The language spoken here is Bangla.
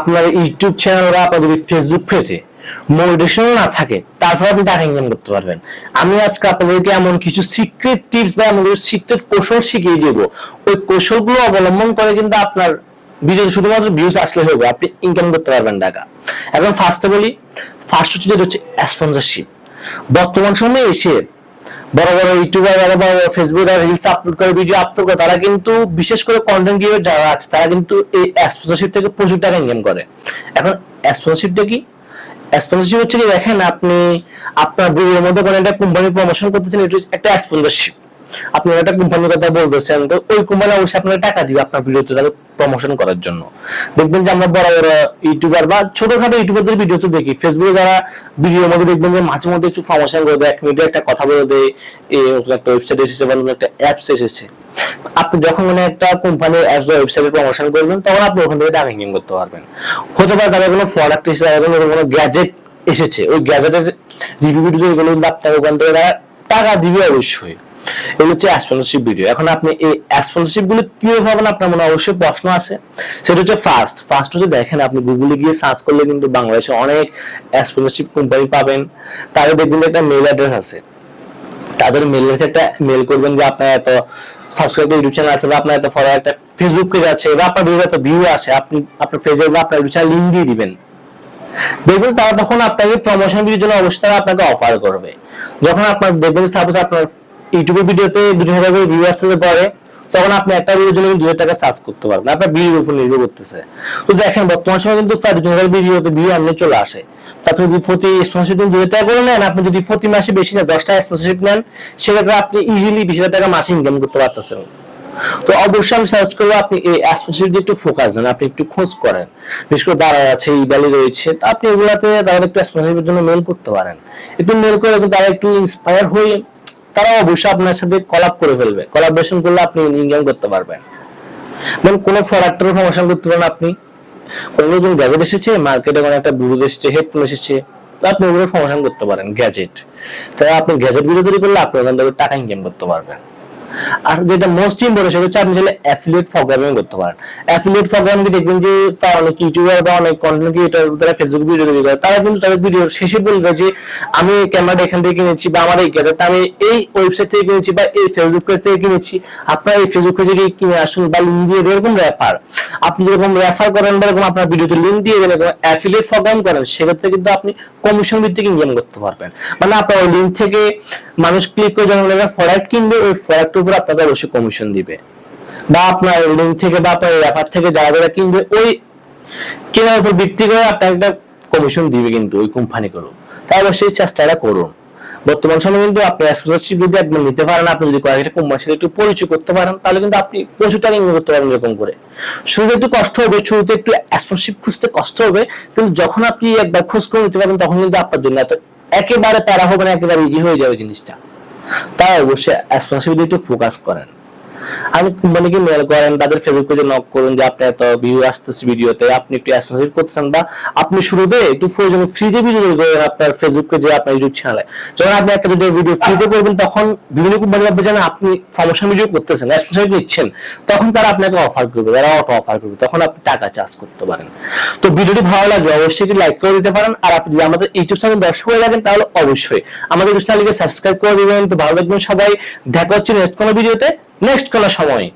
আপনার ইউটিউব চ্যানেল বা আপনার ফেসবুক পেজে মোটিভেশন না থাকে, তারপর আপনি টাকা ইনকাম করতে পারবেন। আমি আজকে আপনাদেরকে এমন কিছু সিক্রেট টিপস বা এমন কিছু সিক্রেট কৌশল শিখিয়ে দেব। ওই কৌশলগুলো অবলম্বন করে কিন্তু আপনার ভিডিও শুধুমাত্র ভিউজ আসলে হবে, আপনি ইনকাম করতে পারবেন টাকা। এখন ফার্স্টে বলি ফার্স্ট হচ্ছে যেটা হচ্ছে স্পন্সরশিপ বর্তমান সময়ে এসে বড় বড় ইউটিউবার বা ফেসবুক আর রিলস আপলোড করে ভিডিও আপলোড করে, তারা কিন্তু বিশেষ করে কন্টেন্ট ক্রিয়েটর যারা আছে, তারা কিন্তু এই স্পন্সরশিপ থেকে প্রচুর টাকা ইনকাম করে। এখন স্পন্সরশিপটা কি? স্পন্সরশিপ হচ্ছে কি, দেখেন আপনি আপনার ভিডিওর মধ্যে কোনো একটা কোম্পানি প্রমোশন করতেছেন, এটা একটা স্পন্সরশিপ আপনি একটা কোম্পানির কথা বলতেছেন, তো ওই কোম্পানি অবশ্যই আপনাকে টাকা দিবে আপনার ভিডিওতে তাকে প্রমোশন করার জন্য। দেখবেন যে আমরা বড় বড় ইউটিউবার বা ছোটখাটো ইউটিউবারদের ভিডিও তো দেখি। ফেসবুকে যারা ভিডিওর মধ্যে দেখবেন যে মাঝে মধ্যে একটু প্রমোশন করে দেয়, এক মিনিটে একটা কথা বলে দেয় এই একটা ওয়েবসাইট এসেছে বা একটা অ্যাপস এসেছে। আপনি যখন মানে একটা কোম্পানির অ্যাপস বা ওয়েবসাইটে প্রমোশন করবেন, তখন আপনি ওখান থেকে টাকা ইনকাম করতে পারবেন। হতে পারে তাদের কোনো প্রোডাক্ট এসেছে, তাদের কোনো গ্যাজেট এসেছে। ওই গ্যাজেটের রিভিউ ভিডিও এগুলো কিন্তু আপনার ওখান থেকে টাকা দিবে অবশ্যই। এগুলো হচ্ছে স্পন্সরশিপ ভিডিও এখন আপনি এই স্পন্সরশিপগুলো কীভাবে পাবেন আপনার মনে অবশ্যই প্রশ্ন আছে। সেটা হচ্ছে ফার্স্ট ফার্স্ট হচ্ছে দেখেন, আপনি গুগলে গিয়ে সার্চ করলে কিন্তু বাংলাদেশে অনেক স্পন্সরশিপ কোম্পানি পাবেন। তাদের দেখবেন একটা মেল অ্যাড্রেস আছে। তাদের মেল একটা মেল করবেন যে আপনার এত সাবস্ক্রাইব ইউটিউব চ্যানেল আছে বা আপনার এত ফলো একটা ফেসবুক পেজ আছে বা আপনার এত ভিউ আছে, আপনি, আপনার পেজে বা আপনার ইউটিউব চ্যানেল লিঙ্ক দিয়ে দিবেন। দেখবেন তারা তখন আপনাকে প্রমোশন ভিডিওর জন্য অবশ্যই তারা আপনাকে অফার করবে। যখন আপনার দেখবেন সাপোজ আপনার ইউটিউবের ভিডিওতে দুই হাজার করে ভিউ আসতে পারে, তখন আপনি একটা ভিডিওর জন্য দুই হাজার টাকা সার্চ করতে পারবেন। আপনার ভিডিওর উপর নির্ভর করতেছে। তো দেখেন, বর্তমান সময় কিন্তু প্রায় দুই হাজার ভিডিওতে ভিউ এমনি চলে আসে। আপনি যদি প্রতি স্পন্সরশিপ দুই হাজার টাকা করে নেন, আপনি যদি প্রতি মাসে বেশি না দশটা স্পন্সরশিপ নেন, সেক্ষেত্রে আপনি ইজিলি বিশ হাজার টাকা মাসে ইনকাম করতে পারতেছেন। তো অবশ্যই আমি সাজেস্ট করব আপনি এই স্পেশালি একটু ফোকাস দেন, আপনি একটু খোঁজ করেন। বিশেষ করে দাঁড়ায় আছে, এই ইবালি রয়েছে আপনি এগুলাতে তাদের একটু স্পন্সরশিপের জন্য মেল করতে পারেন। একটু মেল করে তারা একটু ইন্সপায়ার হয়ে তারা অবশ্যই আপনার সাথে কলাপ করে ফেলবে। কলাবরেশন করলে আপনি ইনকাম করতে পারবেন। মানে কোন প্রোডাক্টের প্রমোশন করতে পারেন আপনি। কোনো নতুন গ্যাজেট এসেছে মার্কেটে কোনো একটা ব্লুটুথ এসেছে হেডফোন এসেছে আপনি ওগুলো প্রমোশন করতে পারেন গ্যাজেট তাই আপনি গ্যাজেটগুলো তৈরি করলে আপনি ওখান থেকে টাকা ইনকাম করতে পারবেন। আর যেটা মোস্ট ইম্পর্টেন্ট সেটা হচ্ছে আপনি চাইলে অ্যাফিলিয়েট প্রোগ্রামিং করতে পারেন। অ্যাফিলিয়েট প্রোগ্রামিং দেখবেন যে অনেক ইউটিউবার বা অনেক কন্টেন্ট ক্রিয়েটর তারা ফেসবুক ভিডিও তৈরি করে, তারা কিন্তু তাদের ভিডিও শেষে বলবে যে, আমি ক্যামেরাটা এখান থেকে কিনেছি বা আমার এই গ্যাজেটটা আমি এই ওয়েবসাইট থেকে কিনেছি বা এই ফেসবুক পেজ থেকে কিনেছি, আপনার এই ফেসবুক পেজে গিয়ে কিনে আসুন বা লিঙ্ক দিয়ে এরকম রেফার আপনি যেরকম রেফার করেন বা এরকম আপনার ভিডিওতে লিঙ্ক দিয়ে দেন, এরকম অ্যাফিলিয়েট প্রোগ্রাম করেন, সেক্ষেত্রে কিন্তু আপনি কমিশন ভিত্তিক ইনকাম করতে পারবেন। মানে আপনার লিঙ্ক থেকে মানুষ ক্লিক করে যখন প্রোডাক্ট কিনবে, ওই প্রোডাক্টের উপর আপনাকে অবশ্যই কমিশন দিবে। বা আপনার লিঙ্ক থেকে বা আপনার রেফার থেকে যারা যারা কিনবে, ওই কেনার উপর ভিত্তি করে আপনাকে একটা কমিশন দিবে কিন্তু ওই কোম্পানি করুন তাই অবশ্যই চেষ্টাটা করুন। বর্তমান সময়ে কিন্তু আপনি স্পন্সরশিপ যদি একবার নিতে পারেন, আপনি যদি কয়েকটা কোম্পানির সাথে একটু পরিচয় করতে পারেন, তাহলে কিন্তু আপনি প্রচুর টাকা ইনকাম করতে পারেন এরকম করে। শুরুতে একটু কষ্ট হবে, শুরুতে একটু স্পন্সরশিপ খুঁজতে কষ্ট হবে, কিন্তু যখন আপনি একবার খোঁজ করে নিতে পারবেন, তখন কিন্তু আপনার জন্য এত একেবারে প্যারা হবে না, একেবারে ইজি হয়ে যাবে জিনিসটা। তাই অবশ্যই স্পন্সরশিপ একটু ফোকাস করেন। আপনি কোম্পানিকে মেল করেন, তাদের ফেসবুক পেজে নক করুন যে আপনার এত ভিউ আসতেছে ভিডিওতে আপনি একটু স্পন্সরশিপ করতেছেন বা আপনি শুরুতে একটু প্রয়োজন ফ্রিতে ভিডিও করেন আপনার ফেসবুক পেজে আপনার ইউটিউব চ্যানেলে যখন আপনি একটা যদি ভিডিও ফ্রিতে করবেন, তখন বিভিন্ন কোম্পানি আপনি জানেন আপনি প্রমোশন ভিডিও করতেছেন স্পন্সরশিপ নিচ্ছেন। তখন তারা আপনাকে অফার করবে, তারা অটো অফার করবে, তখন আপনি টাকা চার্জ করতে পারেন। তো ভিডিওটি ভালো লাগলে অবশ্যই লাইক করে দিতে পারেন, আর আপনি যদি আমাদের ইউটিউব চ্যানেল দর্শক হয়ে যাবেন তাহলে অবশ্যই আমাদের চ্যানেলকে সাবস্ক্রাইব করে দিবেন। তো ভালো লাগবেন সবাই, দেখা হচ্ছে নেক্সট কোনো ভিডিওতে নেক্সট খেলার সময়।